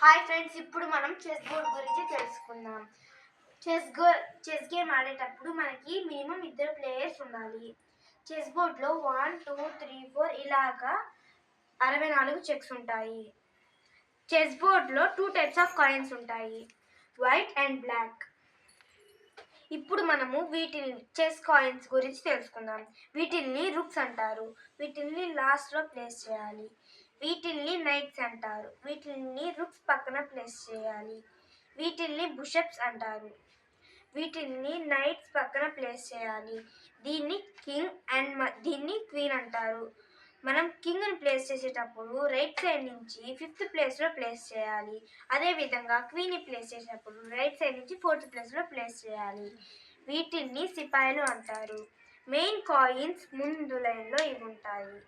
Hi friends ఇప్పుడు మనం chess board గురించి తెలుసుకుందాం. చెస్ గో చెస్ గేమ్ ఆడేటప్పుడు మనకి మినిమం ఇద్దరు ప్లేయర్స్ ఉండాలి. చెస్ బోర్డ్లో వన్ టూ త్రీ ఫోర్ ఇలాగా అరవై నాలుగు చెక్స్ ఉంటాయి. చెస్ బోర్డ్లో టూ టైప్స్ ఆఫ్ కాయిన్స్ ఉంటాయి. వైట్ అండ్ బ్లాక్ ఇప్పుడు మనము వీటిని చెస్ కాయిన్స్ గురించి తెలుసుకుందాం. వీటిల్ని రుక్స్ అంటారు. వీటిల్ని లాస్ట్లో ప్లేస్ చేయాలి. వీటిల్ని నైట్స్ అంటారు. వీటిల్ని రుక్స్ పక్కన ప్లేస్ చేయాలి. వీటిల్ని బుషప్స్ అంటారు. వీటిల్ని నైట్స్ పక్కన ప్లేస్ చేయాలి. దీన్ని కింగ్ అండ్ దీన్ని క్వీన్ అంటారు. మనం కింగ్ని ప్లేస్ చేసేటప్పుడు రైట్ సైడ్ నుంచి ఫిఫ్త్ ప్లేస్లో ప్లేస్ చేయాలి. అదేవిధంగా క్వీన్ని ప్లేస్ చేసేటప్పుడు రైట్ సైడ్ నుంచి ఫోర్త్ ప్లేస్లో ప్లేస్ చేయాలి. వీటిల్ని సిపాయిలు అంటారు. మెయిన్ కాయిన్స్ ముందు లైన్లో ఇవి ఉంటాయి.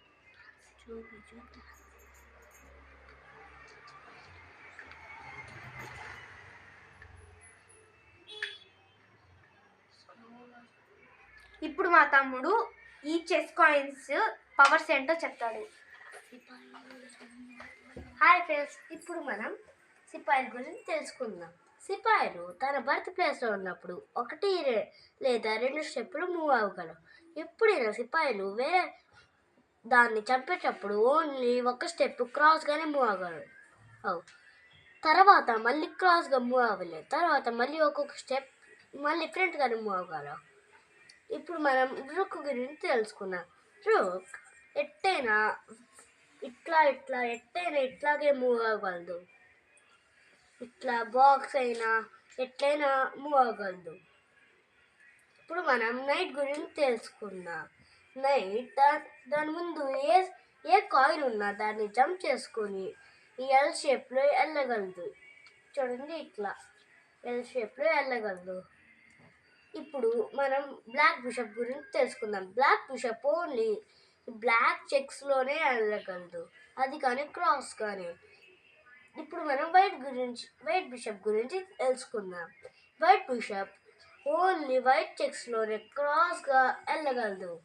ఇప్పుడు మా తమ్ముడు ఈ చెస్ కాయిన్స్ పవర్స్ ఏంటో చెప్తాడు. హాయ్ ఫ్రెండ్స్ ఇప్పుడు మనం సిపాయిల గురించి తెలుసుకుందాం. సిపాయిలు తన బర్త్ ప్లేస్లో ఉన్నప్పుడు ఒకటి లేదా రెండు స్టెప్పులు మూవ్ అవ్వగలరు ఎప్పుడైనా సిపాయిలు వేరే దాన్ని చంపేటప్పుడు ఓన్లీ ఒక స్టెప్ క్రాస్గానే మూవ్ అవ్వగలరు అవు తర్వాత మళ్ళీ క్రాస్గా మూవ్ అవ్వలేదు. తర్వాత మళ్ళీ ఒక్కొక్క స్టెప్ మళ్ళీ ఫ్రంట్గానే మూవ్ అవ్వగలరు ఇప్పుడు మనం రుక్ గురించి తెలుసుకుందాం. రుక్ ఎట్టైనా ఇట్లా ఇట్లా ఎట్టైనా ఇట్లాగే మూవ్ అవ్వగలదు. ఇట్లా బాక్స్ అయినా ఎట్లయినా మూవ్ అవ్వగలదు. ఇప్పుడు మనం నైట్ గురించి తెలుసుకుందాం. నైట్ దాని ముందు ఏ ఏ కాయిన్ ఉన్నా దాన్ని జంప్ చేసుకొని ఈ ఎల్ షేప్లో వెళ్ళగలదు. చూడండి ఇట్లా. ఎల్ షేప్లో వెళ్ళగలదు. ఇప్పుడు మనం బ్లాక్ బిషప్ గురించి తెలుసుకుందాం. బ్లాక్ బిషప్ ఓన్లీ బ్లాక్ చెక్స్లోనే వెళ్ళగలదు. అది కానీ క్రాస్ కానీ. ఇప్పుడు మనం వైట్ గురించి వైట్ బిషప్ గురించి తెలుసుకుందాం. వైట్ బిషప్ ఓన్లీ వైట్ చెక్స్లోనే క్రాస్గా వెళ్ళగలదు.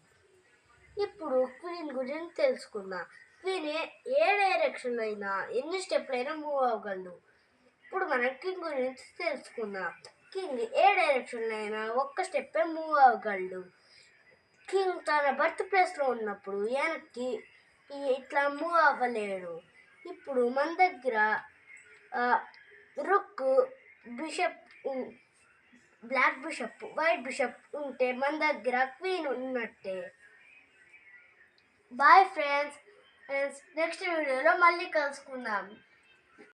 ఇప్పుడు క్వీన్ గురించి తెలుసుకుందాం. క్వీన్ ఏ ఏ డైరెక్షన్లో అయినా ఎన్ని స్టెప్లైనా మూవ్ అవ్వగలదు. ఇప్పుడు మనం కింగ్ గురించి తెలుసుకుందాం. కింగ్ ఏ డైరెక్షన్లో అయినా ఒక్క స్టెప్పే మూవ్ అవ్వగలడు. కింగ్ తన బర్త్ ప్లేస్లో ఉన్నప్పుడు వెనక్కి ఇట్లా మూవ్ అవ్వలేడు. ఇప్పుడు మన దగ్గర rook bishop black bishop white bishop ఉంటే మన దగ్గర క్వీన్ ఉన్నట్టే. బాయ్ ఫ్రెండ్స్ ఫ్రెండ్స్ నెక్స్ట్ వీడియోలో మళ్ళీ కలుసుకుందాం.